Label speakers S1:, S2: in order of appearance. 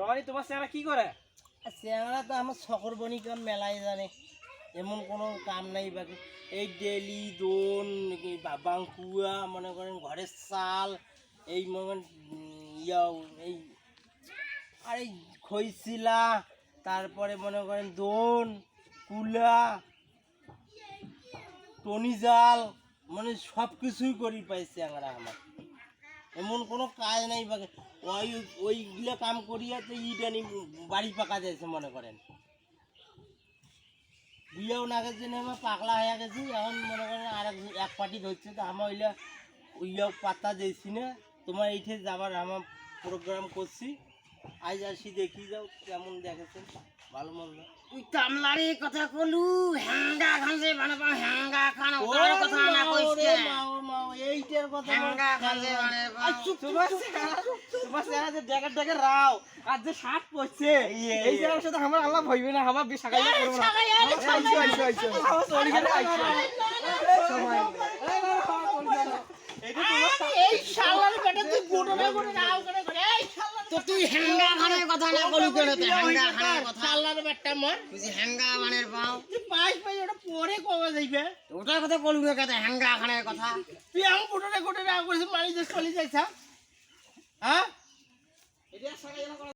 S1: রমানি তোমার চেহারা কি করে?
S2: চেংড়া তো আমার শখর বনি মেলাই জানে। এমন কোনো কাম নাই বাকি এই ডেলি, দোন, এই বা- বাঙ্কুয়া মনে করেন ঘরের চাল, এই মনে ইয়াও এই, আর এই খইছিলা তারপরে মনে করেন দোন, কুলা, টনি জাল মানে সব কিছুই করি পাইছে আমরা আমার। এমন কোনো কাজ নাই ওই ওইগুলো কাম করিয়া তো ইটানি বাড়ি পাকা যাইছে মনে করেন। বিয়েও না গেছে না আমার পাগলা হয়ে গেছি। এখন মনে করেন আর এক পার্টি ধরছে তো আমার ওইলা ওইয়াও পাত্তা দিয়েছি না। তোমার এইঠে যাবার আমার প্রোগ্রাম করছি। আজ আসি দেখি যাও কেমন দেখেছেন ভালো মন্দ।
S3: তুই কামলারে কথা কলু হ্যাঙ্গা খান যে বানাবা হ্যাঙ্গা খান
S2: ওরে
S3: কথা না
S2: মাও এইটার কথা
S1: তোমার চেহারা যে রাও আর যে শার্ট পরছে এই। চেহারার সাথে আমার আল্লাহ ভইবে না আমার বিশাখাই করব না।
S3: তো তুই হ্যাঙ্গা খানের কথা না কলু কেন? তো হ্যাঙ্গা কথা।
S2: শালার বেটা মর।
S3: তুই হ্যাঙ্গা মানের পাও।
S2: তুই পাইস পাই ওটা পরে কবে
S3: তো ওটার কথা কলু না কেন? হ্যাঙ্গা কথা।
S2: তুই আম গোটনা আও করে মারি যে চলি যাইছা হ্যাঁ?
S1: সাকাই